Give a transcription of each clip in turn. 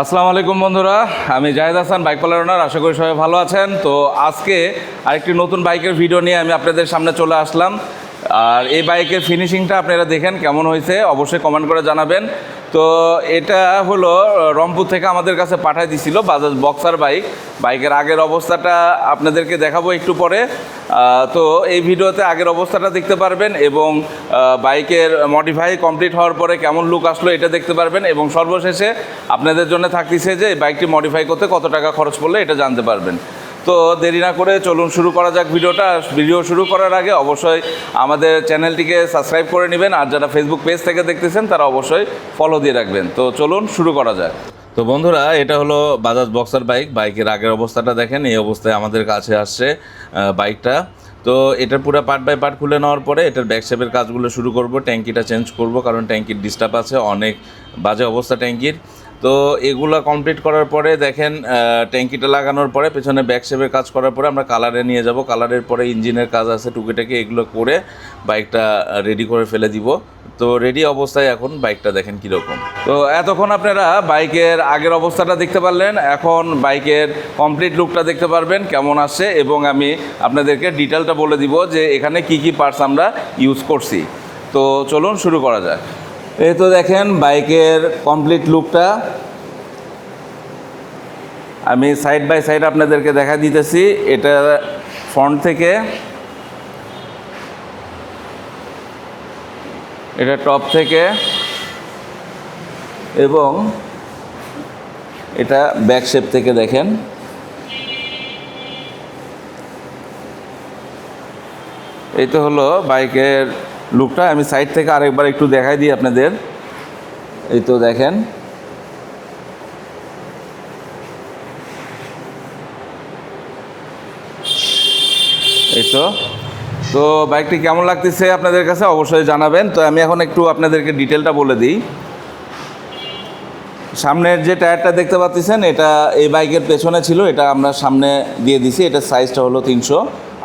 আসসালামু আলাইকুম বন্ধুরা, আমি জাহেদ হাসান বাইক পালার আশা করি সবাই ভালো আছেন। তো আজকে আরেকটি নতুন বাইকের ভিডিও নিয়ে আমি আপনাদের সামনে চলে আসলাম। আর এই বাইকের ফিনিশিংটা আপনারা দেখেন কেমন হয়েছে, অবশ্যই কমেন্ট করে জানাবেন। তো এটা হলো রংপুর থেকে আমাদের কাছে পাঠাই দিছিল বাজাজ বক্সার বাইক। বাইকের আগের অবস্থাটা আপনাদেরকে দেখাবো একটু পরে। তো এই ভিডিওতে আগের অবস্থাটা দেখতে পারবেন এবং বাইকের মডিফাই কমপ্লিট হওয়ার পরে কেমন লুক আসলো এটা দেখতে পারবেন এবং সর্বশেষে আপনাদের জন্য থাকতেছে যে বাইকটি মডিফাই করতে কত টাকা খরচ পড়লে এটা জানতে পারবেন। তো দেরি না করে চলুন শুরু করা যাক ভিডিওটা। ভিডিও শুরু করার আগে অবশ্যই আমাদের চ্যানেলটিকে সাবস্ক্রাইব করে নেবেন, আর যারা ফেসবুক পেজ থেকে দেখতেছেন, তারা অবশ্যই ফলো দিয়ে রাখবেন। তো চলুন শুরু করা যাক। তো বন্ধুরা, এটা হলো বাজাজ বক্সার বাইক বাইকের আগের অবস্থাটা দেখেন, এই অবস্থায় আমাদের কাছে আসছে বাইকটা তো এটার পুরো পার্ট বাই পার্ট খুলে নেওয়ার পরে এটার ব্যাক শেপের কাজগুলো শুরু করব। ট্যাঙ্কিটা চেঞ্জ করব, কারণ ট্যাঙ্কির ডিস্টার্ব আছে, অনেক বাজে অবস্থা ট্যাঙ্কির। তো এগুলো কমপ্লিট করার পরে দেখেন ট্যাঙ্কিটা লাগানোর পরে পেছনে ব্যাক শেপের কাজ করার পরে আমরা কালারে নিয়ে যাব। কালারের পরে ইঞ্জিনের কাজ আছে, টুকিটাকি এগুলো করে বাইকটা রেডি করে ফেলে দিব। তো রেডি অবস্থায় এখন বাইকটা দেখেন কীরকম। তো এতক্ষণ আপনারা বাইকের আগের অবস্থাটা দেখতে পারলেন, এখন বাইকের কমপ্লিট লুকটা দেখতে পারবেন, কেমন আসছে, এবং আমি আপনাদেরকে ডিটেলটা বলে দিব যে এখানে কি কি পার্টস আমরা ইউজ করছি। তো চলুন শুরু করা যাক। এই তো দেখেন বাইকের কমপ্লিট লুকটা আমি সাইড বাই সাইড আপনাদেরকে দেখা দিতেছি, এটা ফ্রন্ট থেকে। এটা টপ থেকে। এবং এটা ব্যাক শেপ থেকে দেখেন। এই তো হলো বাইকের লুকটা আমি সাইড থেকে আরেকবার একটু দেখাই দিই আপনাদের। এই তো দেখেন। এই তো। তো বাইকটি কেমন লাগতেছে আপনাদের কাছে অবশ্যই জানাবেন। তো আমি এখন একটু আপনাদেরকে ডিটেলটা বলে দিই। সামনের যে টায়ারটা দেখতে পাচ্ছেন, এটা এই বাইকের পেছনে ছিল, এটা আমরা সামনে দিয়ে দিছি। এটা সাইজটা হলো তিনশো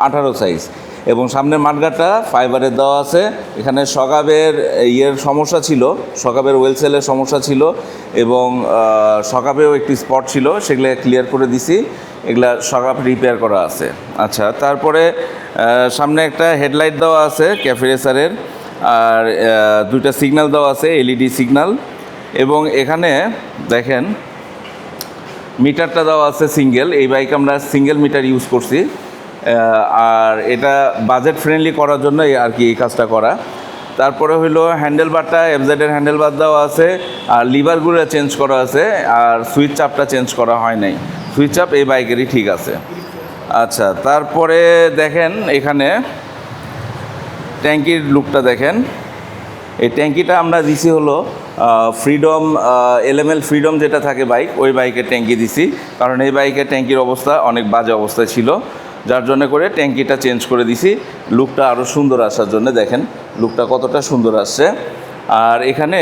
আঠারো সাইজ এবং সামনের মাঠগাটা ফাইবারের দেওয়া আছে। এখানে সকাবের ইয়ের সমস্যা ছিল, সকাবের ওয়েলসেলের সমস্যা ছিল এবং সকাবেও একটি স্পট ছিল, সেগুলো ক্লিয়ার করে দিছি। এগুলা সকাপ রিপেয়ার করা আছে। আচ্ছা তারপরে সামনে একটা হেডলাইট দেওয়া আছে ক্যাফে রেসারের আর দুইটা সিগন্যাল দেওয়া আছে এলইডি সিগন্যাল এবং এখানে দেখেন মিটারটা দেওয়া আছে সিঙ্গেল এই বাইক আমরা সিঙ্গেল মিটার ইউজ করছি। আর এটা বাজেট ফ্রেন্ডলি করার জন্য আর কি এই কাজটা করা। তারপরে হইল হ্যান্ডেল বারটা এফজেডের হ্যান্ডেল বার দেওয়া আছে, আর লিভারগুলো চেঞ্জ করা আছে, আর সুইচ চাপটা চেঞ্জ করা হয় নাই। সুইচ চাপ এই বাইকেরই ঠিক আছে। আচ্ছা তারপরে দেখেন এখানে ট্যাঙ্কির লুকটা দেখেন। এই ট্যাঙ্কিটা আমরা দিছি হলো ফ্রিডম এলএমএল ফ্রিডম যেটা থাকে বাইক ওই বাইকের ট্যাঙ্কি দিছি। কারণ এই বাইকের ট্যাঙ্কির অবস্থা অনেক বাজে অবস্থায় ছিল। যার জন্য করে ট্যাঙ্কিটা চেঞ্জ করে দিছি। লুকটা আরও সুন্দর আসার জন্য দেখেন, লুকটা কতটা সুন্দর আসছে। আর এখানে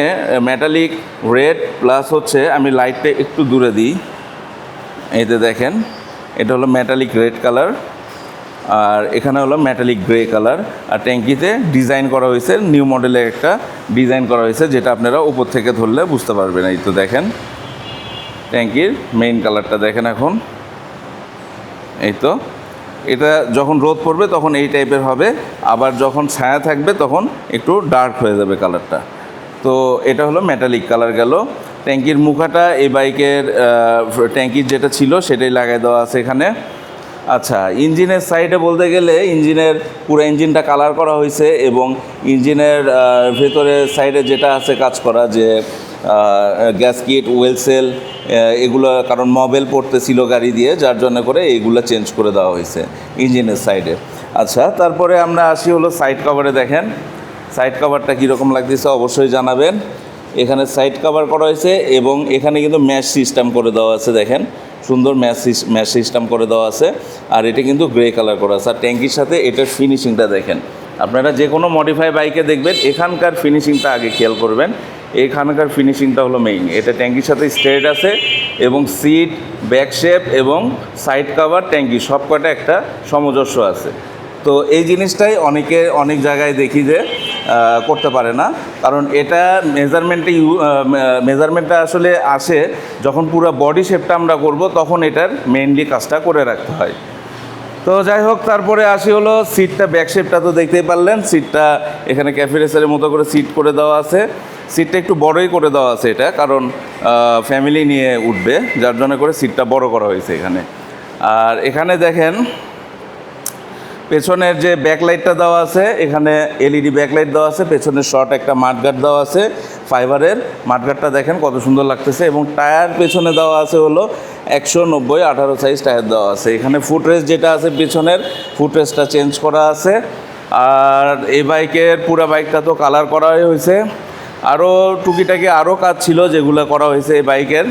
মেটালিক রেড প্লাস হচ্ছে, আমি লাইটটা একটু দূরে দিই। এতে দেখেন, এটা হলো মেটালিক রেড কালার আর এখানে হলো মেটালিক গ্রে কালার আর ট্যাঙ্কিতে ডিজাইন করা হয়েছে নিউ মডেলের একটা ডিজাইন করা হয়েছে, যেটা আপনারা উপর থেকে ধরলে বুঝতে পারবেন। এই তো দেখেন, ট্যাঙ্কির মেইন কালারটা দেখেন এখন। এই তো এটা যখন রোদ পড়বে তখন এই টাইপের হবে, আবার যখন ছায়া থাকবে তখন একটু ডার্ক হয়ে যাবে কালারটা তো এটা হলো মেটালিক কালার গেল। ট্যাঙ্কির মুখাটা এই বাইকের ট্যাঙ্কির যেটা ছিল সেটাই লাগাই দেওয়া আছে এখানে। আচ্ছা ইঞ্জিনের সাইডে বলতে গেলে ইঞ্জিনের, পুরো ইঞ্জিনটা কালার করা হয়েছে এবং ইঞ্জিনের ভেতরে সাইডে যেটা আছে কাজ করা, যে গ্যাস কিট ওয়েলসেল এগুলো কারণ মবেল পড়তেছিল গাড়ি দিয়ে, যার জন্য করে এইগুলো চেঞ্জ করে দেওয়া হয়েছে ইঞ্জিনের সাইডে আচ্ছা তারপরে আমরা আসি হলো সাইড কভারে দেখেন। সাইড কভারটা কীরকম লাগতেছে অবশ্যই জানাবেন। এখানে সাইড কভার করা হয়েছে এবং এখানে কিন্তু ম্যাশ সিস্টেম করে দেওয়া আছে, দেখেন। সুন্দর ম্যাশ ম্যাশ সিস্টেম করে দেওয়া আছে। আর এটা কিন্তু গ্রে কালার করা আছে। আর ট্যাঙ্কির সাথে এটার ফিনিশিংটা দেখেন। আপনারা যে কোনো মডিফাই বাইকে দেখবেন, এখানকার ফিনিশিংটা আগে খেয়াল করবেন। এখানকার ফিনিশিংটা হলো মেইন এটা ট্যাঙ্কির সাথে স্ট্রেট আছে এবং সিট ব্যাক শেপ এবং সাইড কাভার ট্যাঙ্কি সব কটা একটা সামঞ্জস্য আছে। তো এই জিনিসটাই অনেকে অনেক জায়গায় দেখি যে করতে পারে না। কারণ এটা মেজারমেন্টে ইউ মেজারমেন্টটা আসলে আসে যখন পুরো বডি শেপটা আমরা করব, তখন এটার মেইনলি কাজটা করে রাখতে হয়। তো যাই হোক, তারপরে আসি হলো সিটটা ব্যাক শেপটা তো দেখতেই পারলেন। সিটটা এখানে ক্যাফে রেসারের মতো করে সিট করে দেওয়া আছে। সিটটা একটু বড়ই করে দেওয়া আছে এটা, কারণ ফ্যামিলি নিয়ে উঠবে, যার জন্য করে সিটটা বড় করা হয়েছে এখানে। আর এখানে দেখেন, পেছনের যে ব্যাকলাইটটা দেওয়া আছে, এখানে এলইডি ব্যাকলাইট দেওয়া আছে, পেছনের শর্ট একটা মাঠগার্ড দেওয়া আছে ফাইবারের মাঠগার্ডটা দেখেন কত সুন্দর লাগতেছে, এবং টায়ার পেছনে দেওয়া আছে হলো একশো নব্বই আঠারো সাইজ টায়ার দেওয়া আছে। এখানে ফুটরেস যেটা আছে পেছনের ফুটরেসটা চেঞ্জ করা আছে। আর এই বাইকের পুরো বাইকটা তো কালার করাই হয়েছে। আরও টুকিটাকি আরও কাজ ছিল যেগুলো করা হয়েছে এই বাইকের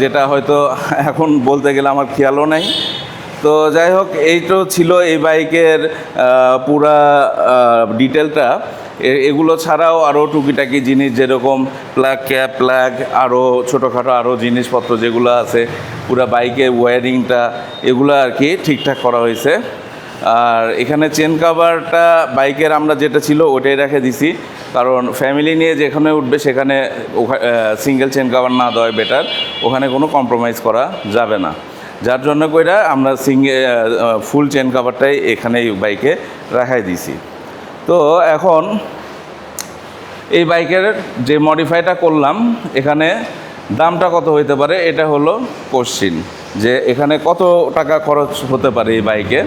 যেটা হয়তো এখন বলতে গেলে আমার খেয়ালও নাই। তো যাই হোক, এই তো ছিল এই বাইকের পুরা ডিটেলটা। এগুলো ছাড়াও আরও টুকিটাকি জিনিস যেরকম প্লাগ ক্যাপ প্লাগ আরও ছোটোখাটো আরও জিনিসপত্র যেগুলো আছে, পুরা বাইকের ওয়ারিংটা এগুলো আর কি ঠিকঠাক করা হয়েছে। আর এখানে চেন কাভারটা বাইকের আমরা যেটা ছিল ওটাই রেখে দিছি। কারণ ফ্যামিলি নিয়ে যেখানে উঠবে সেখানে সিঙ্গেল চেন কাভার না দেওয়াই বেটার ওখানে কোনো কম্প্রোমাইজ করা যাবে না। যার জন্য কইরা আমরা সিঙ্গে ফুল চেন কাভারটাই এখানে এই বাইকে রাখাই দিছি। তো এখন এই বাইকের যে মডিফাইটা করলাম, এখানে দামটা কত হইতে পারে? এটা হলো কোশ্চিন যে এখানে কত টাকা খরচ হতে পারে এই বাইকে?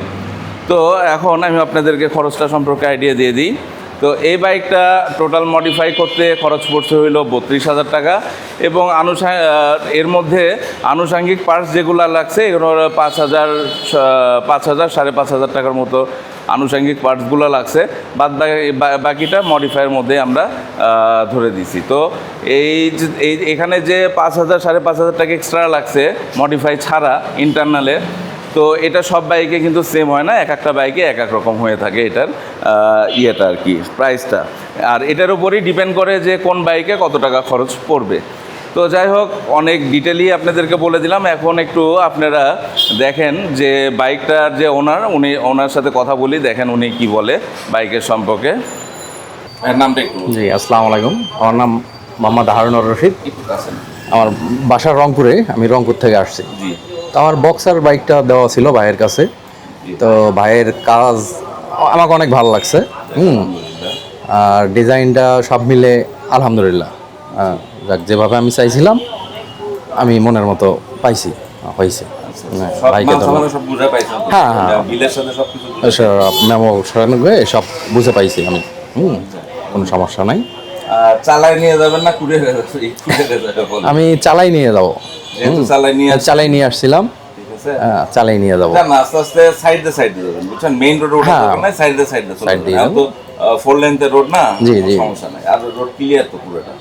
তো এখন আমি আপনাদেরকে খরচটা সম্পর্কে আইডিয়া দিয়ে দিই। তো এই বাইকটা টোটাল মডিফাই করতে খরচ পড়ছে হইল বত্রিশ হাজার টাকা এবং আনুষা এর মধ্যে আনুষাঙ্গিক পার্টস যেগুলো লাগছে, এগুলো পাঁচ হাজার পাঁচ হাজার, সাড়ে পাঁচ হাজার টাকার মতো আনুষাঙ্গিক পার্টসগুলো লাগছে। বাদ বাকিটা মডিফাইয়ের মধ্যে আমরা ধরে দিছি। তো এই এই এখানে যে পাঁচ হাজার, সাড়ে পাঁচ হাজার টাকা এক্সট্রা লাগছে মডিফাই ছাড়া ইন্টারনালে তো এটা সব বাইকে কিন্তু সেম হয় না এক একটা বাইকে এক এক রকম হয়ে থাকে এটার ইয়েটা আর কি প্রাইসটা আর এটার উপরই ডিপেন্ড করে যে কোন বাইকে কত টাকা খরচ পড়বে। তো যাই হোক অনেক ডিটেলই আপনাদেরকে বলে দিলাম। এখন একটু আপনারা দেখেন যে বাইকটার যে ওনার উনি ওনার সাথে কথা বলি দেখেন উনি কি বলে বাইকের সম্পর্কে। নামটা একটু জি আসসালামু আলাইকুম। আমার নাম মোহাম্মদ হারুনুর রশিদ। আমার বাসা রংপুরে আমি রংপুর থেকে আসছি। জি। তো আমার বক্সার বাইকটা দেওয়া ছিল ভাইয়ের কাছে। তো ভাইয়ের কাজ আমাকে অনেক ভালো লাগছে। হুম। আর ডিজাইনটা সব মিলে আলহামদুলিল্লাহ। আহ, যাক যেভাবে আমি চাইছিলাম আমি মনের মতো পাইছি হয়েছে। হ্যাঁ, ভাইকে সব বুঝে হ্যাঁ, হ্যাঁ। বিলের সাথে সব বুঝে পাইছি। আমি। হুম কোনো সমস্যা নাই। চালায় নিয়ে যাবেন না কুড়ে। আমি চালাই নিয়ে যাব। চালাই নিয়ে আসছিলাম। ঠিক আছে। হ্যাঁ, চালাই নিয়ে যাব। আস্তে আস্তে সাইড দিয়ে সাইড দিয়ে যাবেন বুঝছেন? মেইন রোড ওঠা হ্যাঁ। সাইড দিয়ে সাইড দিয়ে তো ফোর লেন্থের রোড না জি, জি। সমস্যা নাই। আর রোড ক্লিয়ার তো পুরোটা।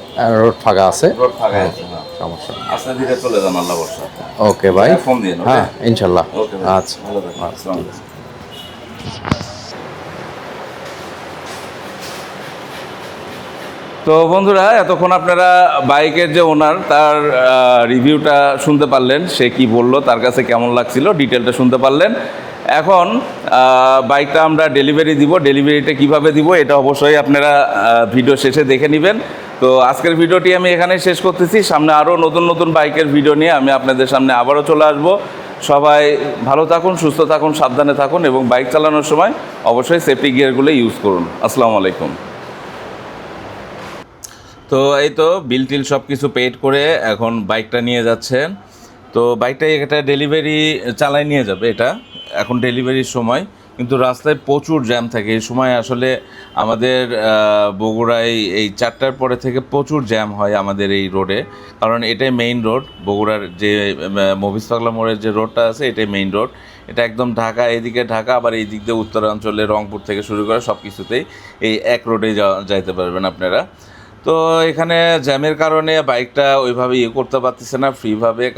রোড ফাঁকা আছে? রোড ফাঁকা আছে হ্যাঁ। সমস্যা। আস্তে ধীরে চলে যান আল্লাহ বর্ষা ওকে ভাই। ফোন দিয়ে হ্যাঁ ইনশাল্লাহ। ওকে আচ্ছা। ভালো থাকবেন আসসালামু আলাইকুম। তো বন্ধুরা, এতক্ষণ আপনারা বাইকের যে ওনার তার রিভিউটা শুনতে পারলেন, সে কি বলল, তার কাছে কেমন লাগছিল ডিটেলটা শুনতে পারলেন। এখন বাইকটা আমরা ডেলিভারি দিব ডেলিভারিটা কীভাবে দিব, এটা অবশ্যই আপনারা ভিডিও শেষে দেখে নেবেন। তো আজকের ভিডিওটি আমি এখানে শেষ করতেছি। সামনে আরও নতুন নতুন বাইকের ভিডিও নিয়ে আমি আপনাদের সামনে আবারও চলে আসব। সবাই ভালো থাকুন, সুস্থ থাকুন, সাবধানে থাকুন এবং বাইক চালানোর সময় অবশ্যই সেফটি গিয়ারগুলো ইউজ করুন। আসসালামু আলাইকুম। তো এই তো বিল টিল সব কিছু পেড করে এখন বাইকটা নিয়ে যাচ্ছেন তো বাইকটা এটা ডেলিভারি চালায় নিয়ে যাবে এটা। এখন ডেলিভারির সময়। কিন্তু রাস্তায় প্রচুর জ্যাম থাকে। এই সময় আসলে আমাদের বগুড়ায় এই চারটার পরে থেকে প্রচুর জ্যাম হয় আমাদের এই রোডে কারণ এটাই মেইন রোড বগুড়ার যে পাগলা মোড়ের যে রোডটা আছে, এটাই মেইন রোড এটা একদম ঢাকা এদিকে ঢাকা, আবার এই দিক দিয়ে উত্তরাঞ্চলে রংপুর থেকে শুরু করে সব কিছুতেই এই এক রোডে যাইতে পারবেন আপনারা। তো এখানে জ্যামের কারণে বাইকটা ওইভাবে ইয়ে করতে পারতেছে না, ফ্রিভাবে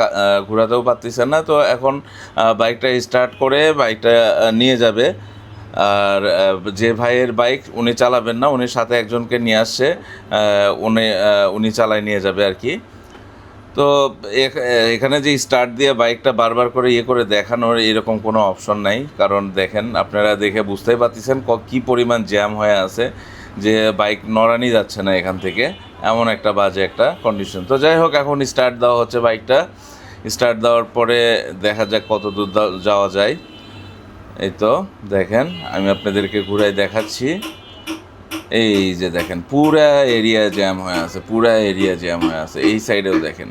ঘোরাতেও পারতেছে না। তো এখন বাইকটা স্টার্ট করে বাইকটা নিয়ে যাবে। আর যে ভাইয়ের বাইক উনি চালাবেন না, উনি সাথে একজনকে নিয়ে আসছে উনি উনি চালায় নিয়ে যাবে আর কি। তো এখ- এখানে যে স্টার্ট দিয়ে বাইকটা বারবার করে ইয়ে করে দেখানোর এরকম কোনো অপশন নাই। কারণ দেখেন, আপনারা দেখে বুঝতেই পারতেছেন ক- কী পরিমাণ জ্যাম হয়ে আছে। যে বাইক নড়ানি যাচ্ছে না এখান থেকে, এমন একটা বাজে একটা কন্ডিশন তো যাই হোক, এখন স্টার্ট দেওয়া হচ্ছে বাইকটা। স্টার্ট দেওয়ার পরে দেখা যাক কত দূর যাওয়া যায়। এই তো, দেখেন, আমি আপনাদেরকে ঘুরাই দেখাচ্ছি। এই যে দেখেন, পুরা এরিয়া জ্যাম হয়ে আছে, পুরা এরিয়া জ্যাম হয়ে আছে। এই সাইডেও দেখেন।